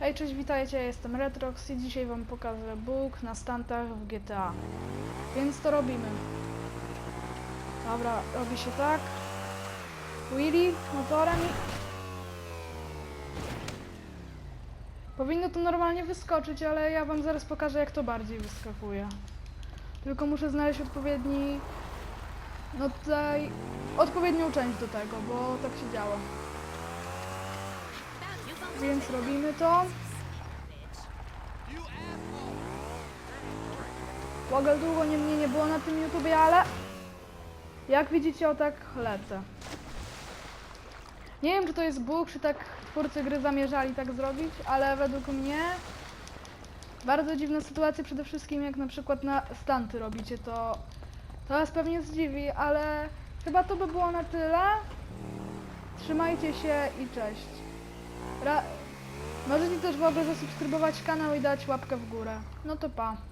Hej, cześć, witajcie, ja jestem Retrox i dzisiaj wam pokażę bóg na stantach w GTA. Więc to robimy. Dobra, robi się tak. Willy motorem i... Powinno to normalnie wyskoczyć, ale ja wam zaraz pokażę jak to bardziej wyskakuje. Tylko muszę znaleźć odpowiedni... No tutaj... Odpowiednią część do tego, bo tak się działa. Więc robimy to. Łogel długo nie, mnie nie było na tym YouTubie, ale jak widzicie, o tak lecę. Nie wiem, czy to jest bóg, czy tak twórcy gry zamierzali tak zrobić, ale według mnie bardzo dziwna sytuacja przede wszystkim, jak na przykład na stanty robicie, to to was pewnie zdziwi, ale chyba to by było na tyle. Trzymajcie się i cześć. Ra Możecie też w ogóle zasubskrybować kanał i dać łapkę w górę. No to pa.